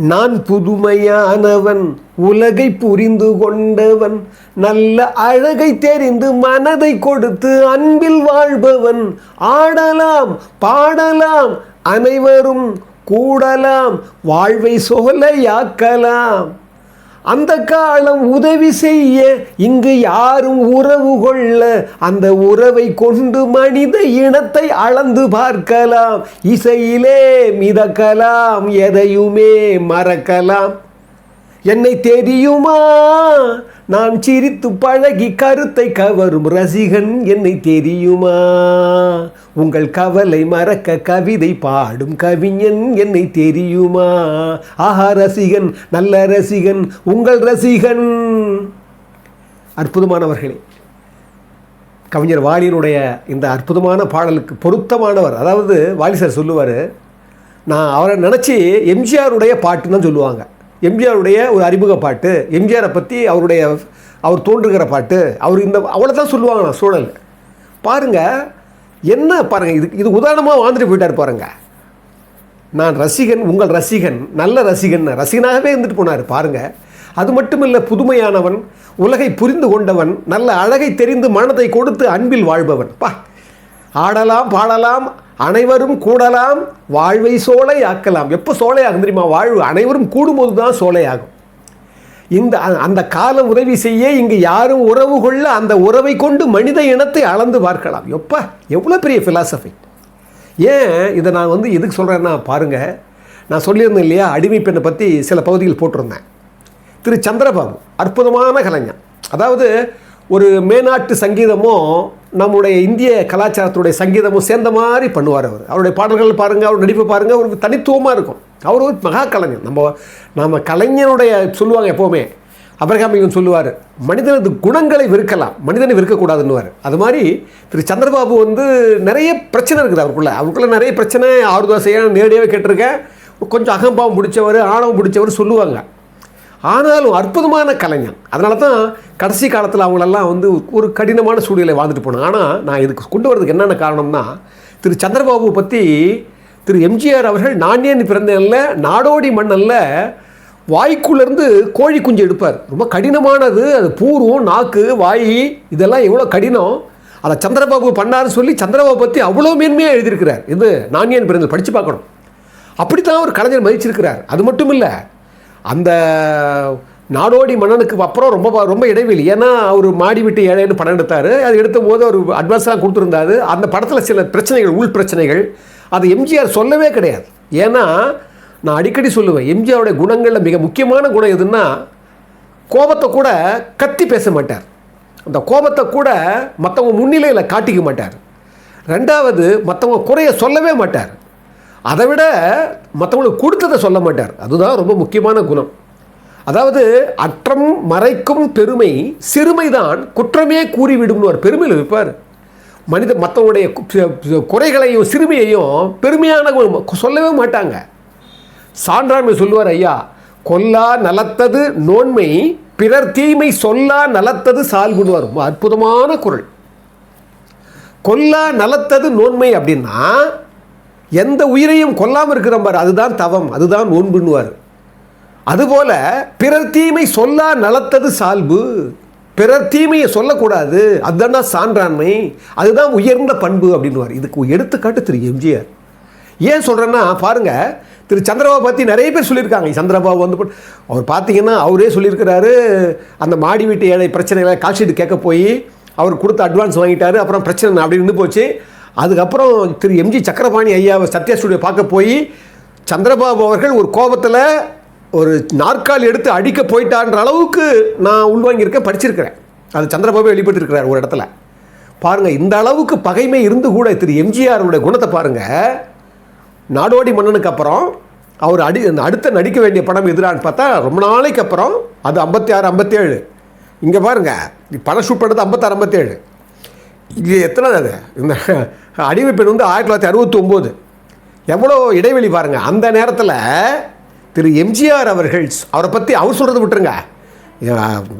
நான் புதுமையானவன் உலகை புரிந்து கொண்டவன் நல்ல அழகை தெரிந்து மனதை கொடுத்து அன்பில் வாழ்பவன். ஆடலாம் பாடலாம் அனைவரும் கூடலாம் வாழ்வை சோலையாக்கலாம். அந்த காலம் உதவி செய்ய இங்கு யாரும் உறவு கொள்ள அந்த உறவை கொண்டு மனித இனத்தை அளந்து பார்க்கலாம். இசையிலே மிதக்கலாம் எதையுமே மறக்கலாம். என்னை தெரியுமா நான் சிரித்து பழகி கருத்தை கவரும் ரசிகன் என்னை தெரியுமா உங்கள் கவலை மறக்க கவிதை பாடும் கவிஞன் என்னை தெரியுமா ஆஹா ரசிகன் நல்ல ரசிகன் உங்கள் ரசிகன். அற்புதமானவர்களே கவிஞர் வாலியினுடைய இந்த அற்புதமான பாடலுக்கு பொருத்தமானவர் அதாவது வாலி சார் சொல்லுவார் நான் அவரை நினச்சி எம்ஜிஆருடைய பாட்டுன்னு தான் சொல்லுவாங்க. எம்ஜிஆருடைய ஒரு அறிமுக பாட்டு எம்ஜிஆரை பற்றி அவருடைய அவர் தோன்றுகிற பாட்டு அவர் இந்த அவ்வளோ தான் சொல்லுவாங்க நான் சூழல் பாருங்கள் என்ன பாருங்கள் இது இது உதாரணமாக வாழ்ந்துட்டு போயிட்டார் பாருங்கள் நான் ரசிகன் உங்கள் ரசிகன் நல்ல ரசிகன் ரசிகனாகவே இருந்துட்டு போனார் பாருங்கள் அது மட்டும் இல்லை புதுமையானவன் உலகை புரிந்து கொண்டவன் நல்ல அழகை தெரிந்து மனதை கொடுத்து அன்பில் வாழ்பவன். பா ஆடலாம் பாடலாம் அனைவரும் கூடலாம் வாழ்வை சோலை ஆக்கலாம் எப்போ சோலையாகும் தெரியுமா? வாழ்வு அனைவரும் கூடும்போது தான் சோலையாகும். இந்த அந்த காலம் உதவி செய்ய இங்கு யாரும் உறவு கொள்ள அந்த உறவை கொண்டு மனித இனத்தை அளந்து பார்க்கலாம். எப்பா எவ்வளோ பெரிய ஃபிலாசபி ஏன் இதை நான் வந்து எதுக்கு சொல்கிறேன்னா பாருங்கள் நான் சொல்லியிருந்தேன் இல்லையா அடிமை பெண்ணை பற்றி சில பகுதிகள் போட்டிருந்தேன். திரு சந்திரபாபு அற்புதமான கலைஞர் அதாவது ஒரு மேநாட்டு சங்கீதமும் நம்முடைய இந்திய கலாச்சாரத்துடைய சங்கீதமும் சேர்ந்த மாதிரி பண்ணுவார் அவர். அவருடைய பாடல்கள் பாருங்கள் அவர் நடிப்பு பாருங்கள் அவருக்கு தனித்துவமாக இருக்கும். அவர் ஒரு மகா கலைஞர். நம்ம நம்ம கலைஞருடைய சொல்லுவாங்க எப்போவுமே. அபிரகாமிகன் சொல்லுவார் மனிதனது குணங்களை விற்கலாம் மனிதனை விற்கக்கூடாதுன்னுவார் அது மாதிரி திரு சந்திரபாபு வந்து நிறைய பிரச்சனை இருக்குது அவருக்குள்ளே. அவருக்குள்ளே நிறைய பிரச்சனை ஆறுதல் செய்ய நேரடியாகவே கேட்டிருக்கேன். கொஞ்சம் அகம்பாவம் பிடிச்சவர் ஆணவம் பிடிச்சவர் சொல்லுவாங்க. ஆனாலும் அற்புதமான கலைஞன். அதனால தான் கடைசி காலத்தில் அவங்களெல்லாம் வந்து ஒரு கடினமான சூழ்நிலை வாழ்ந்துட்டு போனாங்க. ஆனால் நான் இதுக்கு கொண்டு வரதுக்கு என்னென்ன காரணம்னா திரு சந்திரபாபு பற்றி திரு எம்ஜிஆர் அவர்கள் நாணயன் பிறந்தல்ல நாடோடி மண்ணல்ல வாய்க்குள்ளேருந்து கோழி குஞ்சு எடுப்பார். ரொம்ப கடினமானது. அது பூர்வம் நாக்கு வாய் இதெல்லாம் எவ்வளோ கடினம். அதை சந்திரபாபு பண்ணாருன்னு சொல்லி சந்திரபாபு பற்றி அவ்வளோ மேன்மையாக எழுதியிருக்கிறார். இது நாணயன் பிறந்தல் படித்து பார்க்கணும். அப்படித்தான் ஒரு கலைஞர் மதிச்சிருக்கிறார். அது மட்டும் இல்லை அந்த நாடோடி மன்னனுக்கு அப்புறம் ரொம்ப ரொம்ப இடைவெளி. ஏன்னா அவர் மாடி விட்டு ஏழைன்னு படம் எடுத்தார். அது எடுத்த போது அவர் அட்வான்ஸாக கொடுத்துருந்தாரு. அந்த படத்தில் சில பிரச்சனைகள் உள் பிரச்சனைகள் அது எம்ஜிஆர் சொல்லவே கிடையாது. ஏன்னா நான் அடிக்கடி சொல்லுவேன் எம்ஜிஆருடைய குணங்களில் மிக முக்கியமான குணம் எதுன்னா கோபத்தை கூட கத்தி பேச மாட்டார். அந்த கோபத்தை கூட மற்றவங்க முன்னிலையில் காட்டிக்க மாட்டார். ரெண்டாவது மற்றவங்க குறைய சொல்லவே மாட்டார். அதை விட மற்றவங்களுக்கு கொடுத்ததை சொல்ல மாட்டார். அதுதான் ரொம்ப முக்கியமான குணம். அதாவது அற்றம் மறைக்கும் பெருமை சிறுமைதான் குற்றமே கூறிவிடும்னு ஒரு பெருமையில் இருப்பார் மனித மற்றவங்களுடைய குறைகளையும் சிறுமையையும் பெருமையான சொல்லவே மாட்டாங்க. சான்றாண்மை சொல்லுவார் ஐயா கொல்லா நலத்தது நோன்மை பிறர் தீமை சொல்லா நலத்தது சால்புடுவார் ரொம்ப அற்புதமான குரல். கொல்லா நலத்தது நோன்மை அப்படின்னா எந்த உயிரையும் கொல்லாமல் இருக்கிற பாரு. அதுதான் தவம் அதுதான் நோன்புன்னுவார் அதுபோல பிறர் தீமை சொல்லா நலத்தது சால்பு. பிறர் தீமையை சொல்லக்கூடாது அதுதான் சான்றாண்மை. அதுதான் உயர்ந்த பண்பு அப்படின்னுவார். இதுக்கு எடுத்துக்காட்டு திரு எம்ஜிஆர். ஏன் சொல்கிறேன்னா பாருங்க திரு சந்திரபாபு பற்றி நிறைய பேர் சொல்லியிருக்காங்க. சந்திரபாபு வந்து அவர் பார்த்தீங்கன்னா அவரே சொல்லியிருக்கிறாரு அந்த மாடி வீட்டு ஏழை பிரச்சனைகளை கால்ஷீட் கேட்க போய் அவர் கொடுத்த அட்வான்ஸ் வாங்கிட்டாரு அப்புறம் பிரச்சனை அப்படி நின்று போச்சு. அதுக்கப்புறம் திரு எம்ஜி சக்கரபாணி ஐயாவை சத்யா ஸ்டுடியோ பார்க்க போய் சந்திரபாபு அவர்கள் ஒரு கோபத்தில் ஒரு நாற்காலி எடுத்து அடிக்க போயிட்டான்ற அளவுக்கு நான் உள்வாங்கியிருக்கேன் படிச்சிருக்கிறேன் அது சந்திரபாபு வெளிப்பட்டிருக்கிறார் ஒரு இடத்துல. பாருங்கள் இந்த அளவுக்கு பகைமை இருந்து கூட திரு எம்ஜிஆருடைய குணத்தை பாருங்கள் நாடோடி மன்னனுக்கு அப்புறம் அவர் அடி அடுத்த நடிக்க வேண்டிய படம் எதிரான்னு பார்த்தா ரொம்ப நாளைக்கு அப்புறம் அது ஐம்பத்தி ஆறு ஐம்பத்தேழு. இங்கே பாருங்கள் படம் ஷூட் பண்ணது ஐம்பத்தாறு ஐம்பத்தேழு. இது எத்தனை அது? இந்த அடிமை பெண் வந்து ஆயிரத்தி தொள்ளாயிரத்தி அறுபத்தி ஒம்பது எவ்வளோ இடைவெளி பாருங்கள் அந்த நேரத்தில் திரு எம்ஜிஆர் அவர்கள் அவரை பற்றி அவர் சொல்கிறது விட்டுருங்க.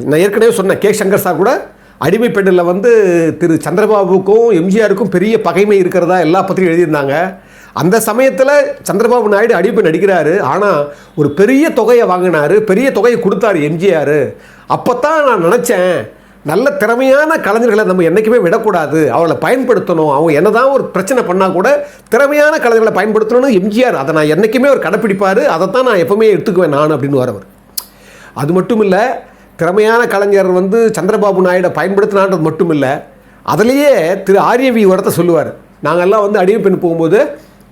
நான் ஏற்கனவே சொன்னேன். கே. சங்கர் சார் கூட அடிமை பெண்ணில் வந்து திரு சந்திரபாபுக்கும் எம்ஜிஆருக்கும் பெரிய பகைமை இருக்கிறதா எல்லா பத்திரிகையும் எழுதியிருந்தாங்க. அந்த சமயத்தில் சந்திரபாபு நாயுடு அடிப்பு நடிக்கிறாரு. ஆனால் ஒரு பெரிய தொகையை வாங்கினாரு. பெரிய தொகையை கொடுத்தாரு எம்ஜிஆர். அப்போ தான் நான் நினச்சேன் நல்ல திறமையான கலைஞர்களை நம்ம என்றைக்குமே விடக்கூடாது. அவளை பயன்படுத்தணும். அவங்க என்ன தான் ஒரு பிரச்சனை பண்ணால் கூட திறமையான கலைஞர்களை பயன்படுத்தணும்னு எம்ஜிஆர் அதை நான் என்றைக்குமே ஒரு கடைப்பிடிப்பார். அதை தான் நான் எப்பவுமே எடுத்துக்குவேன் நான் அப்படின்னு வரவர். அது மட்டும் இல்லை திறமையான கலைஞர் வந்து சந்திரபாபு நாயுடை பயன்படுத்தினான்றது மட்டும் இல்லை அதுலேயே திரு ஆரியவி இடத்த சொல்லுவார். நாங்கள்லாம் வந்து அடிமை பெண் போகும்போது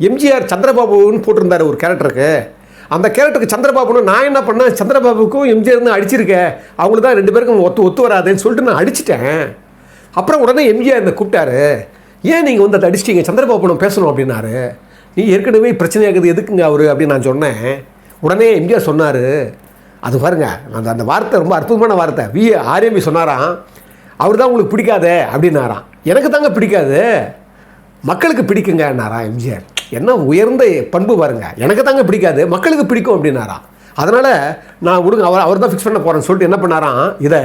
எம்ஜிஆர் சந்திரபாபுன்னு போட்டிருந்தார் ஒரு கேரக்டருக்கு அந்த கேரக்டருக்கு சந்திரபாபுன்னு நான் என்ன பண்ணேன்? சந்திரபாபுக்கும் எம்ஜிஆர்னு அடிச்சிருக்கேன் அவங்களுக்கு தான் ரெண்டு பேருக்கும் ஒத்து ஒத்து வராதுன்னு சொல்லிட்டு நான் அடிச்சிட்டேன். அப்புறம் உடனே எம்ஜிஆர் என்னை கூப்பிட்டாரு. ஏன் நீங்கள் வந்து அதை அடிச்சிட்டீங்க? சந்திரபாபு பேசணும் அப்படின்னாரு. நீ ஏற்கனவே பிரச்சனையாகுது எதுக்குங்க அவர்? அப்படின்னு நான் சொன்னேன். உடனே எம்ஜிஆர் சொன்னார். அது பாருங்க அந்த அந்த வார்த்தை ரொம்ப அற்புதமான வார்த்தை. வி. ஆர்எம்பி சொன்னாராம். அவர் தான் உங்களுக்கு பிடிக்காதே அப்படின்னாராம். எனக்கு தாங்க பிடிக்காது. மக்களுக்கு பிடிக்குங்கன்னாரா எம்ஜிஆர். என்ன உயர்ந்த பண்பு பாருங்க. எனக்கு தாங்க பிடிக்காது மக்களுக்கு பிடிக்கும் அப்படின்னாராம் அதனால் நான் விடுங்க அவர் அவர் தான் ஃபிக்ஸ் பண்ண போகிறேன்னு சொல்லிட்டு என்ன பண்ணாராம் இதை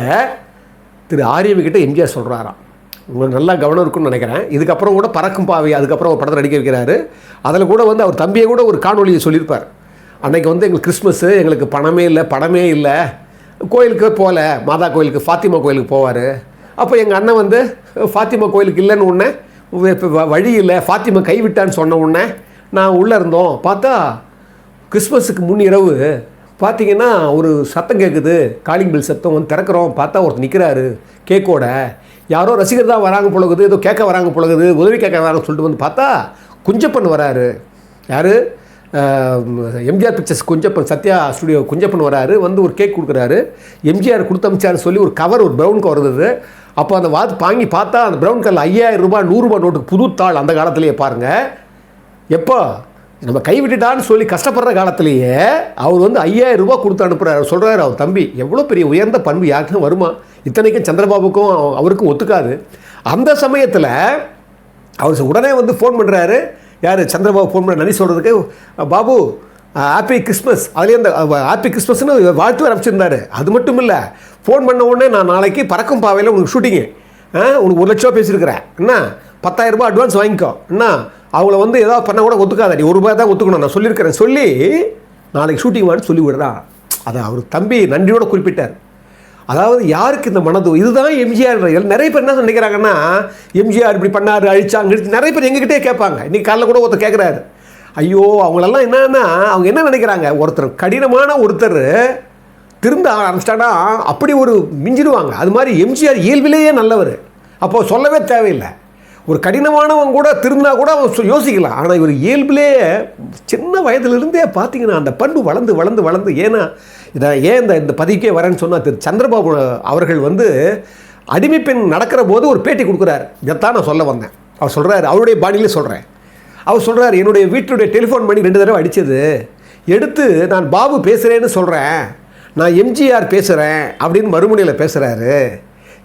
திரு ஆரியவி எம்ஜிஆர் சொல்கிறாராம் உங்களுக்கு நல்லா கவனம் இருக்கும்னு நினைக்கிறேன். இதுக்கப்புறம் கூட பறக்கும் பாவை அதுக்கப்புறம் ஒரு படத்தில் நடிக்க வைக்கிறாரு. அதில் கூட வந்து அவர் தம்பியை கூட ஒரு காணொலியை சொல்லியிருப்பார். அன்றைக்கி வந்து எங்களுக்கு கிறிஸ்மஸ்ஸு எங்களுக்கு பணமே இல்லை படமே இல்லை. கோயிலுக்கு போகல மாதா கோயிலுக்கு ஃபாத்திமா கோயிலுக்கு போவார். அப்போ எங்கள் அண்ணன் வந்து ஃபாத்திமா கோயிலுக்கு இல்லைன்னு உடனே இப்போ வ- வழி இல்லை ஃபாத்திமா கைவிட்டான்னு சொன்ன உடனே நான் உள்ளே இருந்தோம். பார்த்தா கிறிஸ்மஸுக்கு முன் இரவு பார்த்தீங்கன்னா ஒரு சத்தம் கேட்குது காலிங் பில் சத்தம். வந்து திறக்கிறோம். பார்த்தா ஒருத்தர் நிற்கிறாரு கேக்கோட. யாரோ ரசிகர் தான் வராங்க பொழுகுது ஏதோ கேட்க வராங்க பொழுகுது உதவி கேட்க வராங்கன்னு சொல்லிட்டு வந்து பார்த்தா குஞ்சப்பன் வராரு. யார்? எம்ஜிஆர் பிக்சர்ஸ் குஞ்சப்பன் சத்யா ஸ்டுடியோ குஞ்சப்பன் வராரு. வந்து ஒரு கேக் கொடுக்குறாரு. எம்ஜிஆர் கொடுத்தமிச்சாருன்னு சொல்லி ஒரு கவர் ஒரு ப்ரௌன் கவர் இருந்தது. அப்போ அந்த வாத்து வாங்கி பார்த்தா அந்த ப்ரௌன் கலர் ஐயாயிரம் ரூபாய் நூறுரூபா நோட்டுக்கு புது தாள் அந்த காலத்திலேயே பாருங்கள் எப்போ? நம்ம கைவிட்டுட்டான்னு சொல்லி கஷ்டப்படுற காலத்திலேயே அவர் வந்து ஐயாயிரம் ரூபாய் கொடுத்து அனுப்புகிறார் சொல்கிறாரு அவர் தம்பி எவ்வளோ பெரிய உயர்ந்த பண்பு யாருக்கும் வருமா? இத்தனைக்கும் சந்திரபாபுக்கும் அவருக்கும் ஒத்துக்காது. அந்த சமயத்தில் அவர் உடனே வந்து ஃபோன் பண்ணுறாரு யார்? சந்திரபாபு ஃபோன் பண்ண நன்றி சொல்கிறதுக்கு பாபு ஹாப்பி கிறிஸ்மஸ் அதுலேயே அந்த ஹாப்பி கிறிஸ்மஸ்னு வாழ்த்து அனுப்பிச்சிருந்தாரு. அது மட்டும் இல்லை ஃபோன் பண்ண உடனே நான் நாளைக்கு பறக்கும் பாவையில் உனக்கு ஷூட்டிங்கு உனக்கு ஒரு லட்சம் பேசியிருக்கிறேன். என்ன? பத்தாயிரம் ரூபாய் அட்வான்ஸ் வாங்கிக்கோ. என்ன? அவங்கள வந்து ஏதாவது பண்ண கூட ஒத்துக்காத. நீ ஒரு ரூபாய் தான் ஒத்துக்கணும். நான் சொல்லியிருக்கிறேன். சொல்லி நாளைக்கு ஷூட்டிங் வான்னு சொல்லி விடுறான் அதை அவர் தம்பி நன்றியோட குறிப்பிட்டார். அதாவது யாருக்கு இந்த மனது? இதுதான் எம்ஜிஆர் நிறைய பேர் என்ன நினைக்கிறாங்கன்னா எம்ஜிஆர் இப்படி பண்ணார் அழிச்சாங்க நிறைய பேர் எங்ககிட்டே கேட்பாங்க. இன்றைக்கி காலைல கூட ஒருத்தர் கேட்குறாரு ஐயோ அவங்களெல்லாம் என்னன்னா அவங்க என்ன நினைக்கிறாங்க? ஒருத்தர் கடினமான ஒருத்தர் திரும்ப ஆரம்பிச்சிட்டானா அப்படி ஒரு மிஞ்சிடுவாங்க. அது மாதிரி எம்ஜிஆர் இயல்பிலேயே நல்லவர். அப்போது சொல்லவே தேவையில்லை. ஒரு கடினமானவன் கூட திருந்தினா கூட அவன் யோசிக்கலாம். ஆனால் இவர் இயல்பிலேயே சின்ன வயதுலேருந்தே பார்த்தீங்கன்னா அந்த பண்பு வளர்ந்து வளர்ந்து வளர்ந்து ஏன்னா இதை ஏன் இந்த இந்த பதிக்கே வரேன்னு சொன்னால் திரு சந்திரபாபு அவர்கள் வந்து அடிமை பெண் நடக்கிற போது ஒரு பேட்டி கொடுக்குறாரு. இதைத்தான் நான் சொல்ல வந்தேன். அவர் சொல்கிறாரு அவருடைய பாணியிலே சொல்கிறேன் அவர் சொல்கிறார் என்னுடைய வீட்டுடைய டெலிஃபோன் பண்ணி ரெண்டு தடவை அடித்தது எடுத்து நான் பாபு பேசுகிறேன்னு சொல்கிறேன் நான் எம்ஜிஆர் பேசுகிறேன் அப்படின்னு மறுமுனையில் பேசுகிறாரு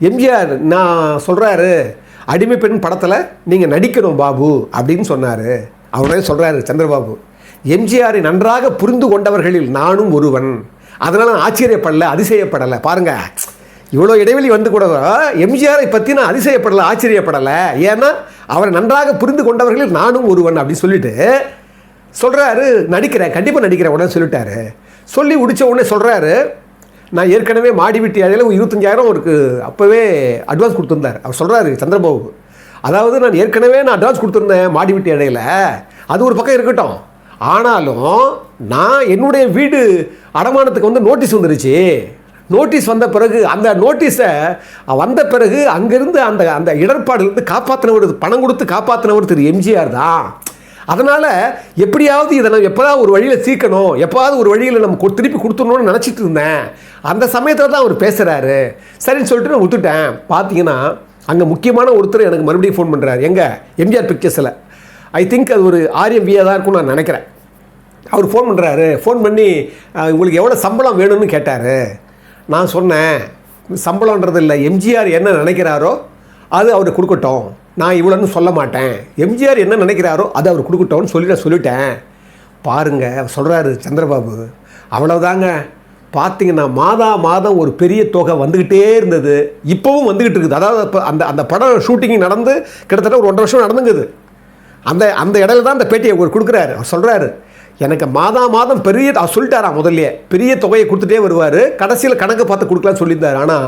எம்ஜிஆர் நான் சொல்கிறாரு அடிமை பெண் படத்தில் நீங்கள் நடிக்கணும் பாபு அப்படின்னு சொன்னார். அவரே சொல்கிறாரு சந்திரபாபு எம்ஜிஆரை நன்றாக புரிந்து கொண்டவர்களில் நானும் ஒருவன். அதனால் நான் ஆச்சரியப்படலை அதிசயப்படலை. பாருங்கள் இவ்வளோ இடைவெளி வந்து கூட எம்ஜிஆரை பற்றி நான் அதிசயப்படலை ஆச்சரியப்படலை. ஏன்னா அவரை நன்றாக புரிந்து கொண்டவர்களில் நானும் ஒருவன் அப்படின்னு சொல்லிட்டு சொல்கிறாரு நடிக்கிறேன் கண்டிப்பாக நடிக்கிறேன் உடனே சொல்லிட்டாரு. சொல்லி முடித்த உடனே சொல்கிறாரு நான் ஏற்கனவே மாடி வீட்டு ஏழையில் ஒரு இருபத்தஞ்சாயிரம் அவருக்கு அப்போவே அட்வான்ஸ் கொடுத்துருந்தார். அவர் சொல்கிறாரு சந்திரபாபு அதாவது நான் ஏற்கனவே நான் அட்வான்ஸ் கொடுத்துருந்தேன் மாடி வீட்டு இடையில அது ஒரு பக்கம் இருக்கட்டும். ஆனாலும் நான் என்னுடைய வீடு அடமானத்துக்கு வந்து நோட்டீஸ் வந்துருச்சு. நோட்டீஸ் வந்த பிறகு அந்த நோட்டீஸை வந்த பிறகு அங்கேருந்து அந்த அந்த இடர்பாடுலேருந்து காப்பாற்றினவர் பணம் கொடுத்து காப்பாற்றினவர் திரு எம்ஜிஆர் தான். அதனால் எப்படியாவது இதை நான் எப்போதாவது ஒரு வழியில் சீக்கணும் எப்போதாவது ஒரு வழியில் நம்ம திருப்பி கொடுத்துடணும்னு நினச்சிட்டு இருந்தேன். அந்த சமயத்தில் தான் அவர் பேசுகிறாரு சரின்னு சொல்லிட்டு நான் விட்டுட்டேன். பார்த்தீங்கன்னா அங்கே முக்கியமான ஒருத்தர் எனக்கு மறுபடியும் ஃபோன் பண்ணுறாரு எங்கே? எம்ஜிஆர் பிக்சர்ஸில் ஐ திங்க் அது ஒரு ஆர்எம்பியாக தான் இருக்கும்னு நான் நினைக்கிறேன். அவர் ஃபோன் பண்ணுறாரு ஃபோன் பண்ணி உங்களுக்கு எவ்வளோ சம்பளம் வேணும்னு கேட்டார். நான் சொன்னேன் சம்பளன்றது இல்லை. எம்ஜிஆர் என்ன நினைக்கிறாரோ அது அவர் கொடுக்கட்டும். நான் இவ்வளோன்னு சொல்ல மாட்டேன். எம்ஜிஆர் என்ன நினைக்கிறாரோ அது அவர் கொடுக்கட்டும்னு சொல்லி நான் சொல்லிட்டேன். பாருங்கள் சொல்கிறாரு சந்திரபாபு. அவ்வளோதாங்க பார்த்தீங்கன்னா மாதா மாதம் ஒரு பெரிய தொகை வந்துக்கிட்டே இருந்தது. இப்போவும் வந்துக்கிட்டு இருக்குது. அதாவது இப்போ அந்த அந்த படம் ஷூட்டிங் நடந்து கிட்டத்தட்ட ஒரு ஒன்றரை வருஷம் நடந்துங்குது. அந்த அந்த இடையில தான் அந்த பேட்டியை அவர் கொடுக்குறாரு. அவர் சொல்கிறாரு எனக்கு மாதா மாதம் பெரிய சொல்லிட்டாரா முதல்லையே பெரிய தொகையை கொடுத்துட்டே வருவார் கடைசியில் கணக்கு பார்த்து கொடுக்கலான்னு சொல்லியிருந்தார். ஆனால்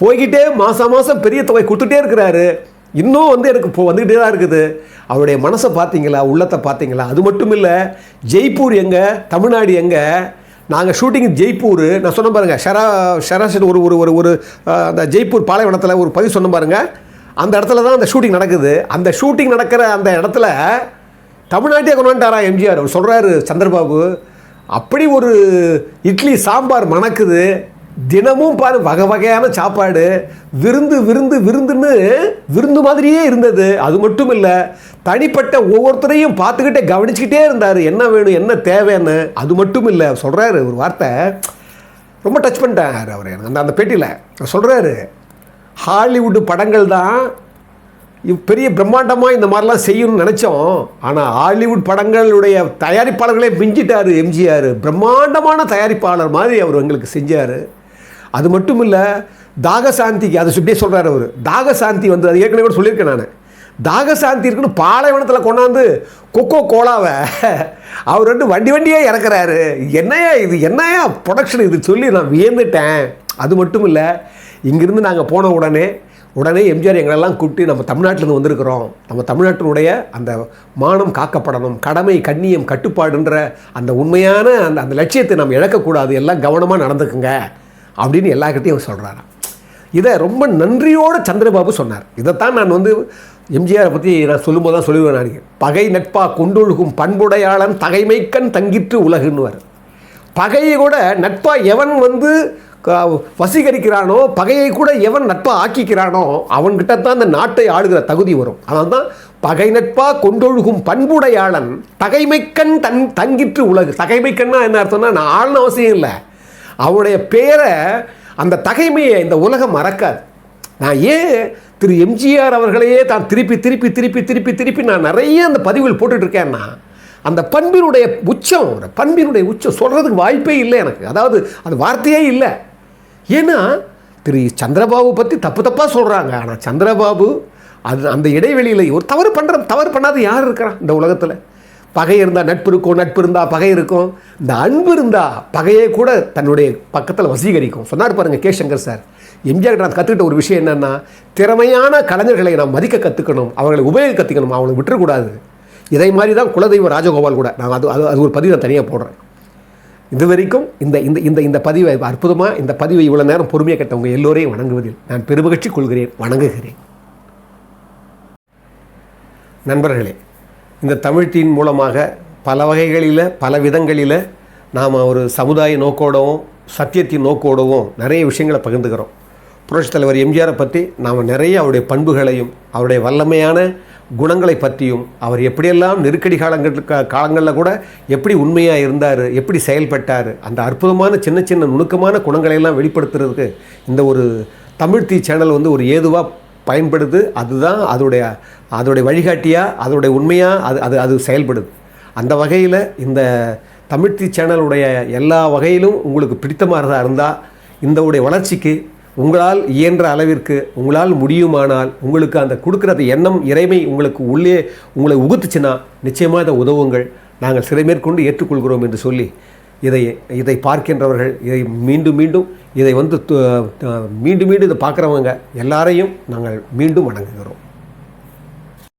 போய்கிட்டே மாதம் மாதம் பெரிய தொகை கொடுத்துட்டே இருக்கிறாரு. இன்னும் வந்து எனக்கு இப்போ வந்துக்கிட்டே தான் இருக்குது. அவருடைய மனசை பார்த்தீங்களா உள்ளத்தை பார்த்தீங்களா? அது மட்டும் இல்லை ஜெய்ப்பூர் எங்கே தமிழ்நாடு எங்கே? நாங்கள் ஷூட்டிங் ஜெய்ப்பூர் நான் சொன்ன பாருங்கள் ஷரா ஷராசன் ஒரு ஒரு ஒரு ஒரு அந்த ஜெய்ப்பூர் பாலைவனத்தில் ஒரு பதிவு சொன்ன பாருங்கள் அந்த இடத்துல தான் அந்த ஷூட்டிங் நடக்குது. அந்த ஷூட்டிங் நடக்கிற அந்த இடத்துல தமிழ்நாட்டே கொண்டு வந்துட்டாரா எம்ஜிஆர்? அவர் சொல்கிறாரு சந்திரபாபு அப்படி ஒரு இட்லி சாம்பார் மணக்குது. தினமும் பாரு வகை வகையான சாப்பாடு. விருந்து விருந்து விருந்துன்னு விருந்து மாதிரியே இருந்தது. அது மட்டும் இல்லை தனிப்பட்ட ஒவ்வொருத்தரையும் பார்த்துக்கிட்டே கவனிச்சுக்கிட்டே இருந்தார். என்ன வேணும் என்ன தேவைன்னு அது மட்டும் இல்லை. சொல்கிறாரு ஒரு வார்த்தை ரொம்ப டச் பண்ணிட்டார் அவர் எனக்கு அந்த அந்த பேட்டியில். சொல்கிறாரு ஹாலிவுட் படங்கள் தான் பெரிய பிரம்மாண்டமாக இந்த மாதிரிலாம் செய்யணும்னு நினச்சோம் ஆனால் ஹாலிவுட் படங்களுடைய தயாரிப்பாளர்களே மிஞ்சிட்டார் எம்ஜிஆர். பிரம்மாண்டமான தயாரிப்பாளர் மாதிரி அவர் எங்களுக்கு செஞ்சார். அது மட்டும் இல்லை தாகசாந்திக்கு அதை இப்படியே சொல்கிறார் அவர். தாகசாந்தி வந்து அது ஏற்கனவே கூட சொல்லியிருக்கேன் நான். தாகசாந்தி இருக்குன்னு பாலைவனத்தில் கொண்டாந்து கொக்கோ கோலாவை அவர் ரெண்டு வண்டி வண்டியே இறக்குறாரு. என்னையா இது என்னையா ப்ரொடக்ஷன் இது? சொல்லி நான் வியந்துட்டேன். அது மட்டும் இல்லை இங்கிருந்து நாங்கள் போன உடனே உடனே எம்ஜிஆர் எங்களெல்லாம் கூப்பிட்டு நம்ம தமிழ்நாட்டிலேருந்து வந்திருக்கிறோம். நம்ம தமிழ்நாட்டினுடைய அந்த மானம் காக்கப்படணும் கடமை கண்ணியம் கட்டுப்பாடுன்ற அந்த உண்மையான அந்த அந்த லட்சியத்தை நம்ம இழக்கக்கூடாது எல்லாம் கவனமாக நடந்துக்குங்க அப்படின்னு எல்லார்கிட்டையும் சொல்கிறாராம் இதை ரொம்ப நன்றியோடு சந்திரபாபு சொன்னார். இதைத்தான் நான் வந்து எம்ஜிஆரை பற்றி நான் சொல்லும்போது தான் சொல்லுவேன் நான். பகை நட்பா கொண்டொழுகும் பண்புடையாளன் தகைமைக்கண் தங்கிற்று உலகுன்னுவார். பகையை கூட நட்பா எவன் வந்து வசீகரிக்கிறானோ பகையை கூட எவன் நட்பா ஆக்கிக்கிறானோ அவன்கிட்ட தான் அந்த நாட்டை ஆளுகிற தகுதி வரும். அதனால் தான் பகை நட்பா கொண்டொழுகும் பண்புடையாளன் தகைமைக்கண் தன் தங்கிற்று உலகு. தகைமைக்கண்ணா என்ன அர்த்தம்னா நான் ஆளுன அவசியம் இல்லை. அவனுடைய பேரை அந்த தகைமையை இந்த உலகம் மறக்காது. நான் ஏன் திரு எம்ஜிஆர் அவர்களையே தான் திருப்பி திருப்பி திருப்பி திருப்பி திருப்பி நான் நிறைய அந்த பதிவில் போட்டுட்ருக்கேன்னா அந்த பண்பினுடைய உச்சம் பண்பினுடைய உச்சம் சொல்கிறதுக்கு வாய்ப்பே இல்லை எனக்கு. அதாவது அது வார்த்தையே இல்லை. ஏன்னா திரு சந்திரபாபு பற்றி தப்பு தப்பாக சொல்கிறாங்க ஆனால் சந்திரபாபு அது அந்த இடைவெளியில் ஒரு தவறு பண்ணுற தவறு பண்ணாத யார் இருக்கிறான் இந்த உலகத்தில்? பகை இருந்தால் நட்பு இருக்கும் நட்பு இருந்தால் பகை இருக்கும். இந்த அன்பு இருந்தால் பகையை கூட தன்னுடைய பக்கத்தில் வசீகரிக்கும். சொன்னார் பாருங்கள் கே. சங்கர் சார். எம்ஜிஆர் நான் கற்றுக்கிட்ட ஒரு விஷயம் என்னென்னா திறமையான கலைஞர்களை நாம் மதிக்க கற்றுக்கணும் அவர்களை உபயோக கற்றுக்கணும் அவங்களை விட்டுறக்கூடாது. இதை மாதிரி தான் குலதெய்வ ராஜகோபால் கூட. நான் அது அது அது ஒரு பதிவு நான் தனியாக போடுறேன். இது வரைக்கும் இந்த இந்த இந்த இந்த பதிவை அற்புதமாக இந்த பதிவை இவ்வளோ நேரம் பொறுமையாக கேட்டவங்க எல்லோரையும் வணங்குவதில் நான் பெருமகிழ்ச்சி கொள்கிறேன் வணங்குகிறேன். நண்பர்களே இந்த தமிழ்த்தின் மூலமாக பல வகைகளில் பல விதங்களில் நாம் ஒரு சமுதாய நோக்கோடவும் சத்தியத்தின் நோக்கோடவும் நிறைய விஷயங்களை பகிர்ந்துக்கிறோம். புரட்சித் தலைவர் எம்ஜிஆரை பற்றி நாம் நிறைய அவருடைய பண்புகளையும் அவருடைய வல்லமையான குணங்களை பற்றியும் அவர் எப்படியெல்லாம் நெருக்கடி காலங்கள் காலங்களில் கூட எப்படி உண்மையாக இருந்தார் எப்படி செயல்பட்டார் அந்த அற்புதமான சின்ன சின்ன நுணுக்கமான குணங்களை எல்லாம் வெளிப்படுத்துறதுக்கு இந்த ஒரு தமிழ் தீ சேனல் வந்து ஒரு ஏதுவாக பயன்படுது. அதுதான் அதோடைய அதோடைய வழிகாட்டியாக அதோடைய உண்மையாக அது அது அது செயல்படுது. அந்த வகையில் இந்த தமிழ்த்தி சேனலுடைய எல்லா வகையிலும் உங்களுக்கு பிடித்தமானதாக இருந்தால் இந்த உடைய வளர்ச்சிக்கு உங்களால் இயன்ற அளவிற்கு உங்களால் முடியுமானால் உங்களுக்கு அந்த கொடுக்குற அந்த எண்ணம் இறைமை உங்களுக்கு உள்ளே உங்களை உகுத்துச்சுன்னா நிச்சயமாக இதை உதவுங்கள். நாங்கள் சிறை மேற்கொண்டு ஏற்றுக்கொள்கிறோம் என்று சொல்லி இதை இதை பார்க்கின்றவர்கள் இதை மீண்டும் மீண்டும் இதை வந்து மீண்டும் மீண்டும் இதை பார்க்குறவங்க எல்லாரையும் நாங்கள் மீண்டும் வணங்குகிறோம்.